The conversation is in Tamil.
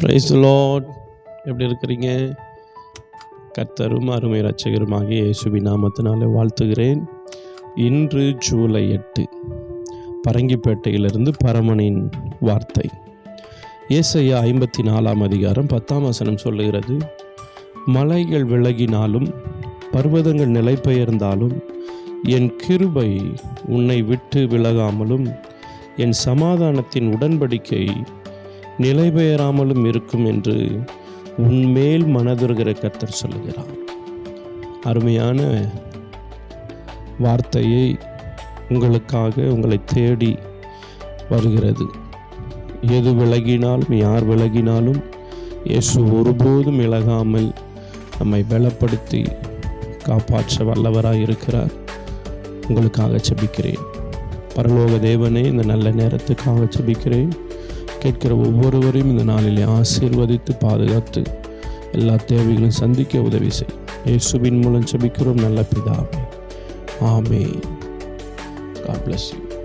பிரைஸ் லார்ட் எப்படி இருக்கிறீங்க? கர்த்தரும் அருமை ரட்சகருமாகிய இயேசுவி நாமத்தினாலே வாழ்த்துகிறேன். இன்று ஜூலை எட்டு பரங்கிப்பேட்டையிலிருந்து பரமனின் வார்த்தை. ஏசையா ஐம்பத்தி நாலாம் அதிகாரம் பத்தாம் வசனம் சொல்லுகிறது மலைகள் விலகினாலும் பர்வதங்கள் நிலைபெயர்ந்தாலும் என் கிருபை உன்னை விட்டு விலகாமலும் என் சமாதானத்தின் உடன்படிக்கை நிலைபெயராமலும் இருக்கும் என்று உன்மேல் மனதுருகிற கத்தர் சொல்லுகிறார். அருமையான வார்த்தையை உங்களுக்காக உங்களை தேடி வருகிறது. எது விலகினாலும் யார் விலகினாலும் இயேசு ஒருபோதும் விலகாமல் நம்மை பலப்படுத்தி காப்பாற்ற வல்லவராக இருக்கிறார். உங்களுக்காக செபிக்கிறேன். பரலோக தேவனே இந்த நல்ல நேரத்துக்காக செபிக்கிறேன். கேட்கிற ஒவ்வொருவரையும் இந்த நாளிலே ஆசீர்வதித்து பாதுகாத்து எல்லா தேவைகளும் சந்திக்க உதவி செய். இயேசுவின் மூலம் செபிக்கிறோம் நல்ல பிதாவே. ஆமே காட் பிளஸ் யூ